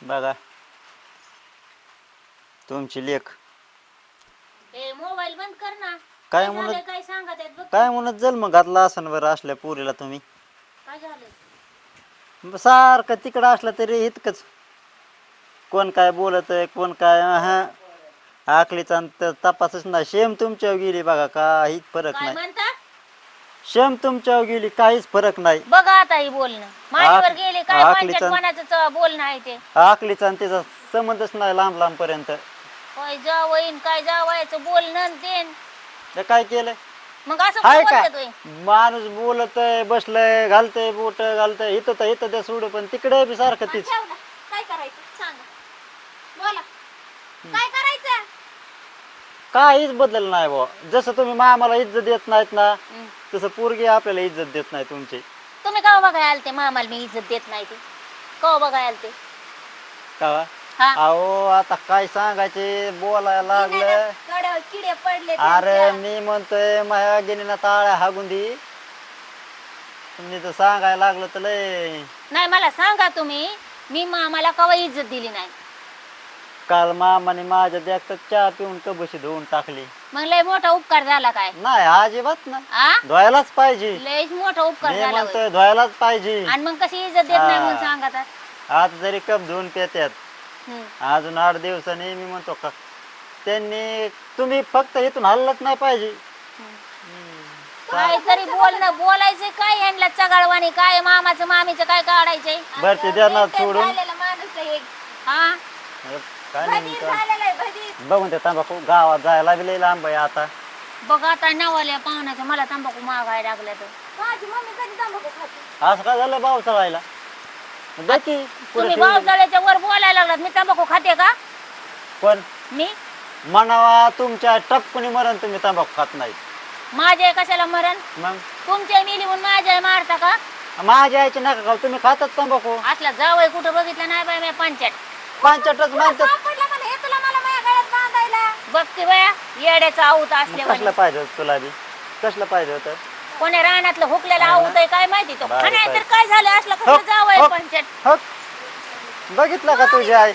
बघा. तुमची लेख. ए मोबाईल बंद कर ना. काय झालंय, म्हणत काय सांगत आहेत बघ काय म्हणत जल मग घातला असन बरं असल्या पुरीला तुम्ही? काय झालं सारखं तिकडं असलं तरी इतकंच. कोण काय बोलत आहे कोण काय हा आकलीचा त- तपासच नाही. शेम तुमच्यावर गेली बघा काहीच फरक काय नाही. म्हणता? शेम तुमच्यावर गेली काहीच फरक नाही. बघा आता ही बोलणं. माझ्यावर आक- गेले काय आकलीचं- पंचायत बोलणं आहे ते? आकलीचा आणि त्याचा संबंधच नाही लांब लांब पर्यंत. होय जावईन काय जावायचं बोलणं आणि ते काय केलंय? मग असं हाय का? माणूस बोलतय बसलंय घालतय बोट घालतय इथं तर इथं ते सोडू पण तिकडे बी सारखं तीच. ठेवला. काय करायचं? सांगा. बोला. काय करायचं? काहीच बदल नाही बुवा. जसं तुम्ही मामाला इज्जत देत नाहीत ना. तसं पोरगी आपल्याला इज्जत देत नाही तुमची. तुम्ही का बघाय आलते मामाला मी इज्जत देत नाही ते? का बघाय आलते? का हा. अहो आता काय सांगायचे? बोलायला लागलं. किडे पडले अरे मी म्हणतोय माझ्या गेलीना ताळ्या हागून दी. तुम्ही तर सांगायला लागलं तर लय. नाही मला सांगा तुम्ही मी मामाला कवा इज्जत दिली नाही? काल मामाने माझ्या देखत चहा पिऊन कबशी धुवून टाकली. मग लय मोठा उपकार झाला काय? नाही अजिबात ना आ? धुवायलाच पाहिजे. लयच मोठा उपकार मी झाला होय. म्हणतोय धुवायलाच पाहिजे. आणि मग कशी इज्जत देत नाही म्हणून हा. सांगा आता. आता जरी कप धुवून पेत्यात. अजून आठ दिवसांनी मी म्हणतो का त्यांनी तुम्ही फक्त इथून हल्लच नाही पाहिजे. काय तरी बोलणं बोलायचं काय यांना चगाळवाणी काय मामाचं मामीचं काय काढायचंय? बर ते देणार सोडून. हा? काय नाही का? बघून ते तंबाखू गावात जायला बी लई लांब आहे आता. बघ आता नवाल्या पाहुण्याचं मला तंबाखू मागायला लागल्या तर. असं काय झालं भाव चढायला बाकी तुम्ही वर बोलायला लागलात मी तंबाखू खाते का? पण मी? म्हणावा तुमच्या टपकुनी मरण तुम्ही तंबाखू खात नाही. माझ्या कशाला मरण? मग? तुमच्या मिली म्हणून माझ्या मारता का? माझ्या आईची नका खाऊ तुम्ही खातात तंबाखू. असला जावय कुठं बघितलं नाही बाय मी पंचायत. पांचटच म्हणतात बाया येड्याचं आऊत असल्यावर कसलं पाहिजे होतं तुला बी कसलं पाहिजे होतं? कोणी रानातलं हुकलेलं आऊत आहे काय माहिती? तो तर. काय झालं असलं हो, कसं हो. हो बघितलं का तुझी आई?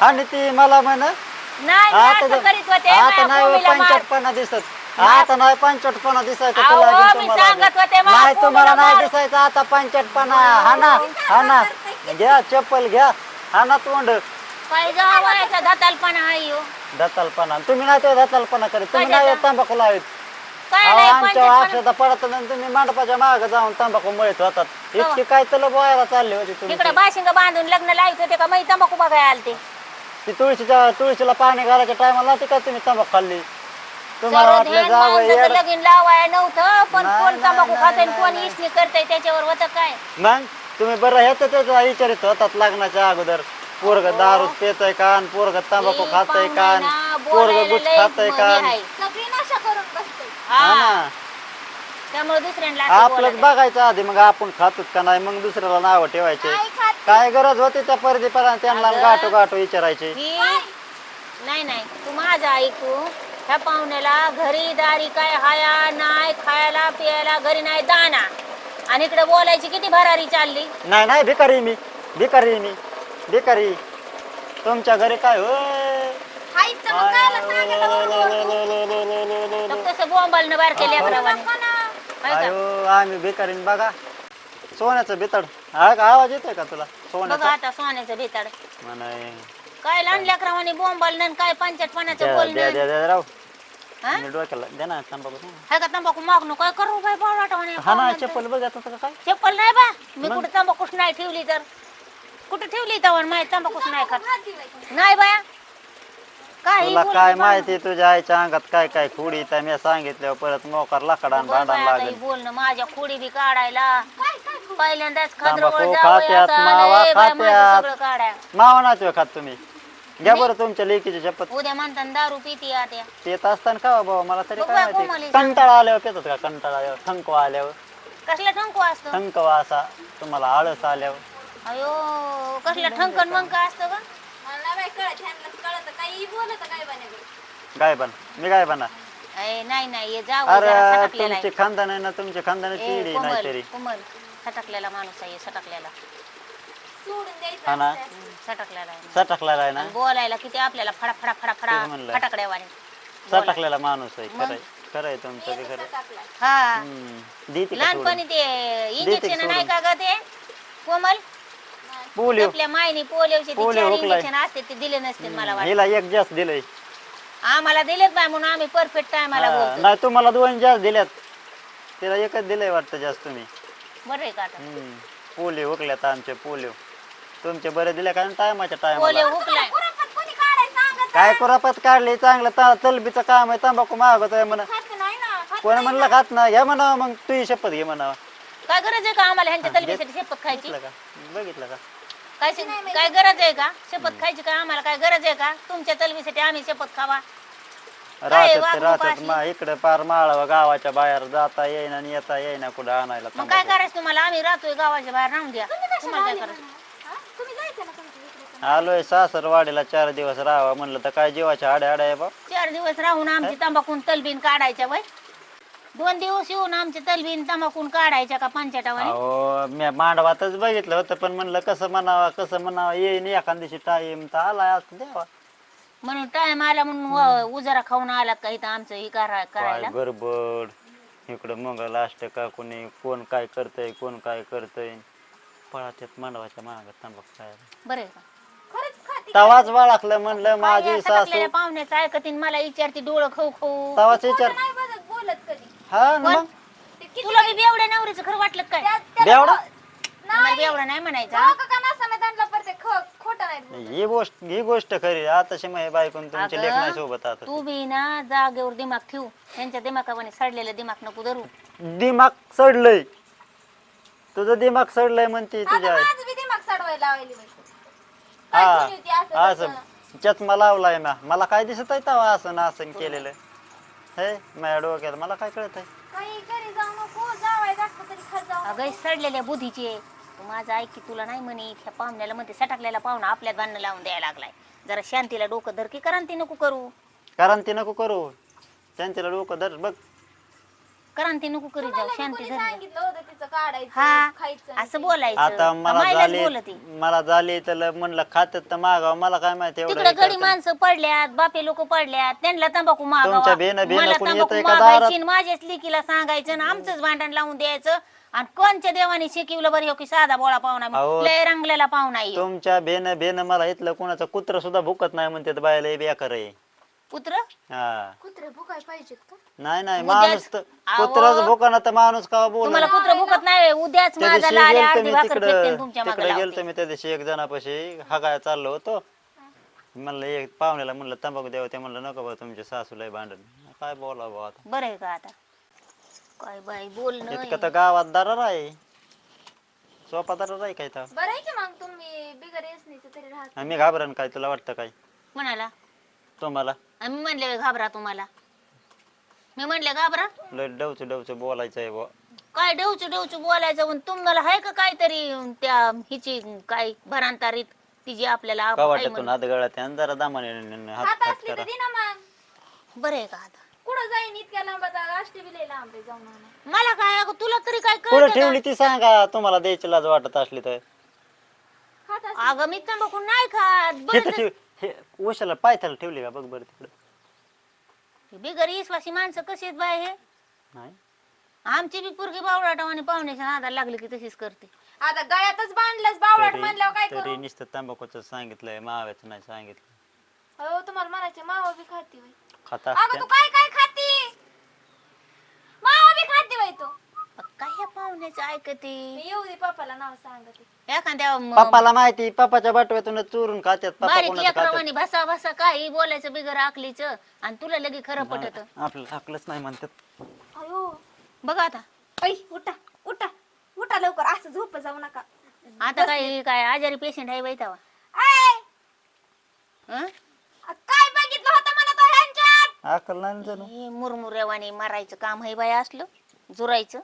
आणि ती मला म्हण नाही मी आता असं करीत होते आता माझ्या नाही भूमीला मार. पंचटपणा दिसत. आता नाही पंचटपणा दिसायचं अहो, तुला बी मी तुम्हाला सांगत बी. नाही तुम्हाला नाही मार. दिसायचं आता पंचटपणा. हा ना हा ना. घ्या चप्पल घ्या. हा ना तोंड. काय जावायचा धतालपणा आहे हो दत्तालपणा तुम्ही नाही तो दत्तालपणा करीत. तुम्ही कशाचा? नाही तंबाखू लावित काय अहो, नाही आमच्या पंचायत औषधा पडत नाही तुम्ही मंडपाच्या मागे जाऊन तंबाखू मळत होतात. इतकी काय तलब व्हायला चालली होती इकडे तुम्ही बाशिंग बांधून लग्न लावत होते का? मी तंबाखू बघायला आलते. ती तुळशीच्या तुळशीला पाणी घालायच्या टायमाला ती तुम्ही तंबाखू खाल्ली? तुम्हाला सर्व वाटलं ध्यान जावं माणसाचं येड. लगीन लावाय नव्हतं पण नाही, कोण नाही, तंबाखू नाही, खातंय नाही, कोण नाही. इसनी करतय त्याच्यावर होतं काय? मग? तुम्ही बरं ह्याच त्याच विचारित होतात लग्नाच्या अगोदर. पोरग दारू पेतय का पोरग तंबाखू ही खातय का पोरग बोलायला गुच लय खातय का हे आहे. हा हा ना. त्यामुळे दुसऱ्यांना असं आपलंच बोलायला. बघायचं आधी मग आपण खातोच का नाही मग दुसऱ्याला नाव ठेवायचे. काय गरज होती त्या परदीपर्यंत त्यांना अगं. गाठो गाठो विचारायचे? ही नाही नाही. तू माझं ऐकू. ह्या पाहुण्याला घरी दारी काय हाया नाही खायला पियाला घरी नाही दाना. आणि इकडे बोलायची किती भरारी चालली? नाही नाही भिकारी मी भिकारी मी भिकारी. तुमच्या घरी काय होय? तर कसं बोंबालनं? अयो आम्ही भिकारीन बघा. सोन्याचं बितड हा का आवाज येतोय का तुला? सोन्याचा? आता सोन्याचं भेताड. काय लहान लेकरावाने बोंबालनं काय पंचायतपणाचं द्या द्या बोलणं द्या द्या राव. हा? मी डोक्याला द्या ना तंबाखू द्या ना. हाय का तंबाखू मागणं काय करू काय बावळाटावाने हा ना चप्पल बघत होतं का काय. चप्पल नाही बा. मी कुठे तंबाखूच नाही ठेवली तर? कुठे ठेवली तर माहिती तंबाखूच नाही खात? नाही बाया काही तुला काय माहिती तुझ्या आईच्या अंगात काय काय खुडी तर मी सांगितल्यावर परत मोकार लाकडान भांडण लागेल. बोलणं माझ्या खोडी बी काढायला. पहिल्यांदाच तंबाखू खद्रवळ खात्यात, मावा खात्यात. सगळं काढाय मावा खात तुम्ही. घ्या बरं तुमच्या लेकीची शपथ. उद्या म्हणताना दारू पिती आता येत असताना का बाबा? मला तरी बघ काय माहिती. कंटाळा आल्यावर पेतात का? कंटाळा आल्यावर थंकवा आल्यावर. कसला ठंकू असतो? थंकवा असा. तुम्हाला आळस आल्यावर. अयो कसला ठंकन मग काय असतं का गाय बन. मी गाय बना. अय, नाही नाही हे जाऊ अरे जरा सटकलेला तुमची खानदान आहे ना तुमची खानदानाची. ए, इडी कोमल नाहीतरी. कोमल सटकलेला माणूस आहे सटकलेला. सोडून द्यायचं हा ना? असतं. हम्म, सटकलेला आहे. सटकलेला आहे ना? आणि बोलायला किती आपल्याला फडा फडा फडा फडा तेच म्हणलं. फटाकड्यावाने सटकलेला माणूस आहे खरंय. खरंय तुमचं ते खरं. हा. हम्म. देते का लहानपणी सोडून? ते इंजेक्शन. नाही का ग ते? कोमल? पोलिओ. आपल्या मायनी पोलिओचे ते पोलिओ चार हुकलाय. इंजेक्शन असते ते दिले नसते मला वाटतं. हिला एक जास्त दिलंय. आम्हाला दिलेत बाय म्हणून आम्ही परफेक्ट टायमाला हा, बोलतो नाही तुम्हाला दोन जास्त दिल्यात. तिला एकच दिलंय वाटतं जास्त तुम्ही बरं आहे का आता. पोलिओ हुकल्यात आमचे पोलिओ. तुमचे बरे दिले का? टायमाच्या टायमाला. हुकलाय कोणी सांगत काय कुरापत काढली चांगलं ता- तलबीचं काम आहे तंबाखू मागत आहे म्हणा. खात नाही ना खात कोण म्हणलं खात ना घ्या म्हणावं मग तुझी शपथ घे म्हणावं. काय गरज आहे का आम्हाला ह्यांच्या तलबीसाठी शपथ खायची? बघितलं का? बघितलं का? काय शे- काय गरज आहे का? शपथ खायची का आम्हाला? काय गरज आहे का? तुमच्या तलबीसाठी आम्ही शपथ खावा. काय राहतात वागणूक राहतात. अशी? मा इकडे पार माळावा गावाच्या बाहेर जाता येईना आणि येता येईना कुठं आणायला मग काय तंबाखू. करायचं तुम्हाला? आम्ही राहतोय गावाच्या बाहेर राहून द्या. तुम्हाला काय करायचं हा? तुम्ही जायचं ना तुमच्या इकडे आलोय सासरवाडीला चार दिवस राहावा म्हणलं तर काय जीवाच्या आड्या आड्या आहे बा. चार दिवस राहून आमची तंबाखून तलबीन काढायच्या वय दोन दिवस येऊन आमची तलबीन तंबाखून काढायच्या का पंचाटावाने अहो मी मांडवातच बघितलं होतं पण म्हणलं कसं म्हणावा कसं म्हणावा येईन एखाद दिवशी टाईम तर आलाय असं द्यावा म्हणून टाइम आला म्हणून व- उजारा खाऊन आलात का इथं आमचं हे करा- काय करायला? गडबड इकडं मग लास्ट का कोणी कोण काय करतय कोण काय करतय? पळाच्यात मांडवाच्या माग तंबाखू खायला. बरं आहे का? तवाच बाळाखलं म्हणलं माझी सासू. पाहुण्याचं ऐकतीन मला विचारते डोळं खाऊ खाऊ. तवाच विचार नाही बघत बोलत कधी? हा ना मग? ते किती तुला बी बेवड्या नवरीचं खरं वाटलं का काय? त्या- त्याला बेवडा? मला बेवडा नाही म्हणायचा. हो का का नसताना त्यांना परत ख- खोटं नाही बोलत. ही गोष्ट ही गोष्ट खरी आता बायकून तुमचे अगं, लेख नाही सोबत आता. तू बी ना जागेवर दिमाग ठेवू. त्यांच्या दिमागाने सडलेलं दिमाग नको धरू. दिमाग सडलंय. तुझं दिमाग सडलंय म्हणते आता तुझ्या आई. माझं बी दिमाग सडवायला लावली बाई. होती असं हा तसं? असं. चष्मा लावलाय ना. मला काय दिसत आहे तवा असं ना असं केलेलं. हे माझ्या डोक्यात मला काय कळत आहे काही घरी जाऊ नको. जावाय दाखव तरी खात जाऊ अगं सडलेल्या बुद्धीचे तू माझं ऐक की तुला नाही म्हणे त्या पाहुण्याला म्हणते सटकलेला पाहुणा आपल्यात बांधणं लावून द्यायला लागलाय. जरा शांतीला डोकं धर की ती नको करू. कारण ते नको करू. त्यांच्याला डोकं धर. बघ करा ती नको करी जाऊ शांती कोणी धर सांगितलं होतं तिचं काढायचं हा खायचं असं बोलायचं आता मला मायलाच झाले बोलती मला झाले तर म्हणलं खात्यात तर मागाव मला काय माहिती एवढं तिकडे हे गडी करतं. माणसं पडल्यात बापे लोक पडल्यात त्यांना तंबाखू मागावा तुमच्या बेनं- बेनं मला कोणी तंबाखू येतंय का मागायची दारात? आणि माझ्याच लेकीला सांगायचं आणि आमचंच भांडण लावून द्यायचं आणि कोणच्या देवाने शिकवलं बरं हो की साधा बोळा पाहुणा अहो. लय रंगलेला पाहुणा आहे ह्यो. तुमच्या बेन बेन मला इथलं कोणाचं कुत्र सुद्धा भुकत नाही म्हणते बायला हे बेकार आहे पुत्र? हा. कुत्रे भुकाय पाहिजेत का? नाही नाही उद्याच- माणूस तर. कुत्राच भुकाना तर माणूस का बोल? तुम्हाला पुत्र भुकत नाही उद्याच त्या माझा दिवशी लाल्या गेलतो अर्धी मी भाकर तिकडं. फेकते तुमच्या तिकडे मागे गेलतो मी त्या दिवशी एक जणापाशी. हगाय चाललो होतो. म्हणलं एक पाहुण्याला म्हणलं तंबाखू द्यावं ते म्हणलं नको बा तुमच्या सासूला भांडण काय बोला बा आता? बरं आहे का आता? काय बाई बोलणं इतकं तर गावात दरार आहे. सोपा दरार आहे काय तर? बरं आहे की मग तुम्ही बिगर येसनीचं तरी राहत. आम्ही घाबरण काय तुला वाटतं काय? म्हणाला तुम्हाला? आम्ही म्हणले घाबरा तुम्हाला. मी म्हणले घाबरा? लय डवचं डवचं बोलायचं आहे बुवा. काय डवचू डवचू बोलायचं? पण तुम्हाला आहे का काहीतरी? त्या हिची काय भरांतारीत तिची आपल्याला आप- आई कवाट्यातून म्हणून. हात गळात आणि जरा दामाने हात खात हात असली तर करा. दे ना मग. बरं आहे का आता? कुठं जाईन इतक्या लांब आता आष्टी बी लय लांब आहे जाऊन. आणा. मला काय अगं तुला तरी काय कुठं कळतं ठेवली ती सांगा? तुम्हाला द्यायची लाज वाटत असली तर. का? अगं मी तंबाखू नाही खात. तर ठेव. हे उशाला पायथ्याला ठेवली का? बघ बरं तिकडं. बिगर विश्वासी माणसं कशी आहेत बाय हे? नाही. आमची बी पोरगी बावळाटा आणि पाहुण्याच्या नादाला लागली की तशीच करते. आता गळ्यातच बांधलंच बावळाट तरी म्हणल्यावर काय तरी करू? नुसतं तंबाखूचं सांगितलंय माव्याचं नाही सांगितलं. हो तुम्हाला म्हणायचे मावा बी खाती होय. खाता अगं तू काय काय खाती मावा बी खाती होय तू काय ह्या पाहुण्याचं ऐकते. मी येऊ दे पप्पाला नाव सांगते. एखाद्या म- पप्पाला माहिती पप्पाच्या बाटव्यातून चोरून खात्यात पप्पा बारीक कोणाचं खात्यात. लेकरावानी भसा भसा काही बोलायचं बिगर आकलीच आणि तुला लगे खरं पटत. आपल्याला हाकलंच नाही म्हणतात. अयो. बघ आता. ऐ उठा उठा उठा लवकर असं झोप जाऊ नका. आता काय काय आजारी पेशंट आहे बैतावा ऐ! हं? काय बघितलं होतं मला तो ह्यांच्यात? अकल नाही ना जणू. हे मुरमुऱ्यावानी मारायचं काम आहे बाय असलं जुरायचं.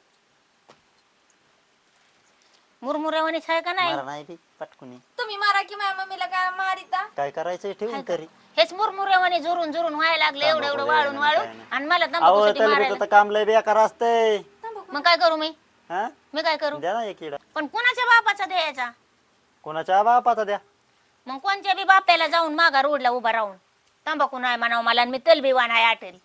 मुरमुऱ्यावानीच आहे का नाही? बी पटकुनी. तुम्ही मारा की माझ्या मम्मीला काय मारिता? काय करायचं ठेवून तरी. हेच मुरमुऱ्यावानी जुरून जुरून व्हायला लागले एवढं एवढं तंबाखू वाळून वाळून नाही, आणि मला अहो तंबाखूसाठी तलबीचं मारायला तर काम लय बेकार असतंय. तंबाखू मग काय करू मी? हा? मी काय करू? द्या ना एक पण कुणाच्या बापाचा द्यायचा? कोणाच्या बापाचा द्या. मग कोणच्या बी बाप्याला जाऊन मागा रोडला उभा राहून? तंबाखू नाही म्हणावं मला आणि मी तलबी वाण आहे आटेल.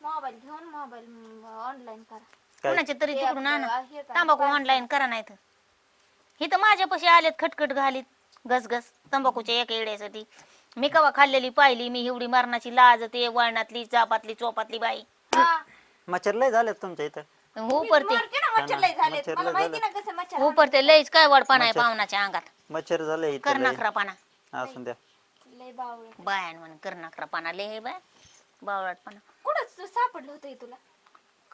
मोबाईल घेऊन मोबाईल ऑनलाईन करा. काय? कुणाच्या तरी हे तिकडून आणा. हे का? तंबाखू ऑनलाईन करा नाही तर ही तर माझ्यापाशी आलेत खटखट घालीत घसघस. तंबाखूच्या एका येड्यासाठी. मी कवा खाल्लेली पाहिली मी एवढी मरणाची लाज ते वळणातली चापातली चोपातली बाई. हा. मच्छर लय झालेत तुमच्या इथं. उपरते ना मच्छर लय झालेत. मच्छर मला लय माहिती ना कसं मच्छर उपरते लयच काय वडपणा आहे मच्छर. पाहुणाच्या अंगात. मच्छर झाले इथं कर लय. नखरापणा असून द्या. लय बावळ बायान म्हण कर नखरापणा लय हे बाय. बावळटपणा कुठं सापडलं होतं हे तुला?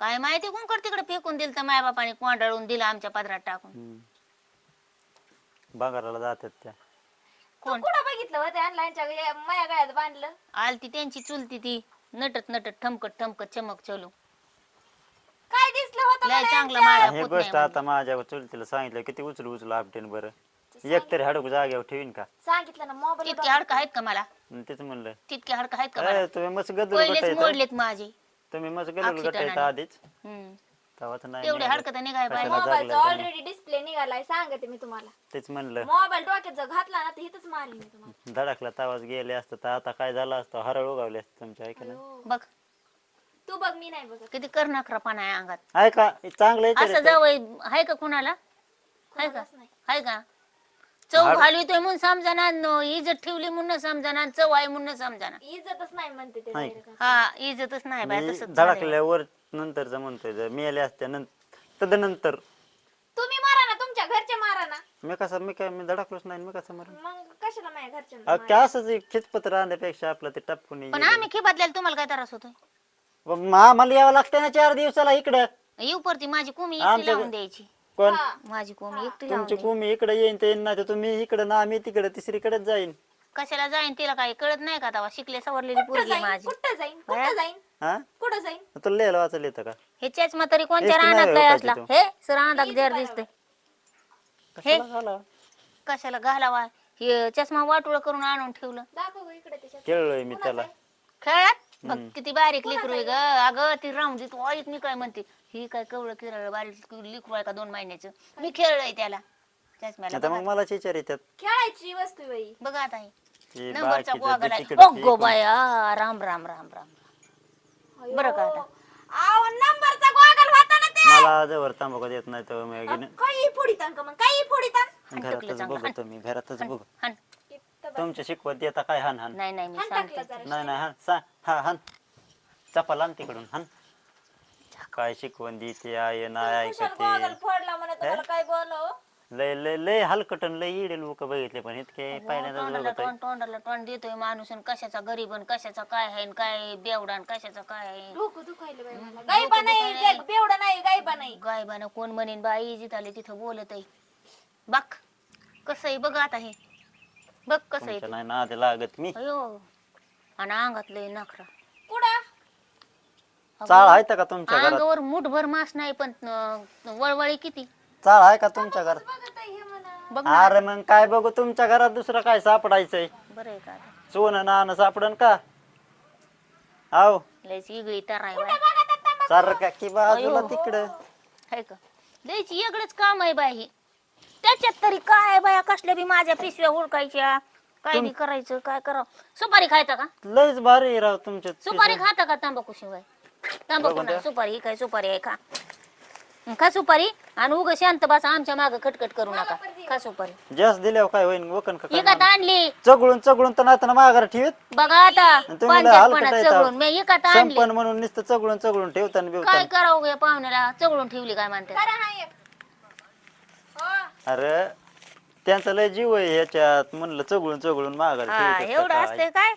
काय माहिती कोण कर तिकडे फेकून दिलं तर मायबापाने कोंडाळून दिलं आमच्या पदरात टाकून. बघायला जातात त्या. कोण? कुठं बघितलं होतं? माया गळ्यात बांधलं. आलती त्यांची चुलती ती. नटत नटत ठमकत ठमकत चमक चलू. काय दिसलं होतं लय मला चांगलं यांच्या? हे पोत गोष्ट आता माझ्या चुलतीला सांगितलं. किती उचलू उचलू आपटेन बरं. एक तरी हाडूक जागेवर ठेवीन का? सांगितलं ना मोबाईल तितके हाडकं आहेत का मला? तेच म्हणलं. तितके हाडकं आहेत का मला? ए, तुम्ही मस्त पहिलेच गटायचं मोडलेत माझे. तुम्ही मस्त गदल अक्षिताने. गटायचं आधीच. हम्म. तेव्हाच नाही तेवढे निघालं. हाडकं तर निघाय पाहिजे कशाला मोबाईलचा जागलं तुम्ही? ऑलरेडी डिस्प्ले निघालाय सांगते मी तुम्हाला. तेच म्हणलं. मोबाईल डोक्यात जर घातला ना तर हिथच मारली मी तुम्हाला. धडकला तावाच गेले असतं तर आता काय झालं असतं? हरळ उगावले असते तुमच्या ऐकायला. अयो. बघ. तू बघ मी नाही बघत. किती कर्णक्रपणा आहे अंगात. ऐका हे चांगलं आहे असं ते. जवळ आहे का कुणाला? आहे का? कोणालाच नाही. आहे का? चव घालवितोय म्हणून समजाना. न इज्जत ठेवली म्हणून समजाना. चव आहे म्हणून समजाना. इज्जतच नाही म्हणते ते नाही. हा इज्जतच नाही बाय मी झालंय. धडकल्यावर नंतरच म्हणतोय जर मेले असते नंतर तदनंतर. तुम्ही मारा ना तुमच्या घरचे मारा ना. मी कसं मी काय मी धडकलोच नाही मी कसं मरण मग कशाला माझ्या घरच्या अख्ख्या असंच एक खिचपत्र आणण्यापेक्षा आपलं ते टपकून पण आम्ही खिबातल्याला तुम्हाला काय त्रास होतोय? आम्हाला यावं लागतं ना चार दिवसाला इकडं. येऊ परती माझी कुमी एकटी आमच्या लावून द्यायची. कोण? माझी कोमी एकटी लावून तुमची. भूमी इकडे येईन ते येईन ना ते तुम्ही इकडे ना आम्ही तिकडे तिसरीकडेच जाईन. कशाला जाईन? तिला काही कळत नाही का तेव्हा शिकले सवरलेली कुठं पोरगी आहे जाईन? माझी. कुठं जाईन? कुठं जाईन? हा? कुठं जाईन? तुला लिहायला वाचायला येतं का? हे चष्मा तरी कोणत्या एकटी नाही रानात लय हो असला? हे सर रानात जर दिसतंय. हे? कशाला घाला? कशाला घालावा? हे चष्मा वाटोळ करून आणून ठेवलं. दाखव गं इकडे त्याच्यात खेळलोय मी त्याला. खेळात? बघ किती बारीक लिकरू आहे ग. अगं ती राहून दे तू ऐक मी काय म्हणते. ही काय कवळं किरळ बारीक आहे का दोन महिन्याचं. मी खेळलोय त्याला. चष्म्याला आता बघा. मग मला चिचार येतात. खेळायची वस्तू बाई. बघा आता हे. नंबरचा बाकीचं गोगल ते आहे तिकडं ओ गो फेकून- बाया. राम राम राम राम. बरं का आता? आव नंबरचा गॉगल होता ना ते. मला जवळ नाही तर मी काही फोडितान का मग? काही फोडितान हाण टाकलं घरातच चांगलं हाण, बघतो मी घरातच बघ. हाण. इथं बस. तुमच्या शिकवत देता काय? हान हान नाही नाही मी हाण टाकलं सांगते जरा. नाही नाही हान सा हा हान चपाल आण तिकडून. हान काय शिकवण देते आय नाही ऐकते. गॉगल फोडला म्हणे तुम्हाला काय बोलव लय लय लय हलकटन लय इडे लोक बघितले पण इतके पहिल्यांदाच तोंडाला आहे तोंड तोंडाला तोंड देतोय माणूस आणि कशाचा गरीब आणि कशाचा काय आहे आणि काय बेवडा आणि कशाचा काय आहे. डोकं दुखायलं बाई मला. गायबा नाही दुखायलंय. गाय- बेवडा नाही गायबा नाही. गायबानं कोण म्हणेन बाई जिथं आले तिथं बोलत आहे बघ कसं आहे बघ आता हे. बघ कसं आहे तुमच्या ते. नाही नाद लागत मी. अयो आणि अंगात लय नखरा. चाळ आहे का तुमच्या घरात? अंगावर मुठभर मास नाही पण अं, वळवळी किती? चाळ आहे का तुमच्या घरात? आहे हे बघ ना. अरे मग काय बघू तुमच्या घरात दुसरं काय सापडायचंय? बरं आहे का आता? सोनं नाणं सापडन का? आव लयच इगळी तराय बाय सार का की बाजूला. तिकडं? आहे का? लयच वेगळंच काम आहे बाई हे. त्याच्यात तरी काय आहे बाया? कसल्या बी माझ्या पिशव्या हुडकायच्या? काय बी करायचं? काय करावं? सुपारी खायचा का? लयच भारी आहे राव तुमच्या सुपारी खाता का तंबाखू शिवाय तंबाखू. सुपारी ही काय सुपारी आहे का? खा सुपारी आणि उग शांत बसा आमच्या माग खटखट करू नका. खा सुपारी. जास्त दिल्यावर काय होईन? वकन का काय एकात आणली. चगळून चगळून तर नाही माघार ठेवीत. बघा आता आणि तुम्ही लय हलकट पंचायतपणा आहे चगळून मी एकात आणली. संपन म्हणून नुसतं चगळून चगळून ठेवताना काय बिवताना. करावं या पाहुण्याला? चगळून ठेवली काय म्हणते? करा हा एक. हो. अरे त्यांचा लय जीव आहे ह्याच्यात म्हणलं चगळून चगळून माघार हा ठेवतात एवढं का असतंय काय?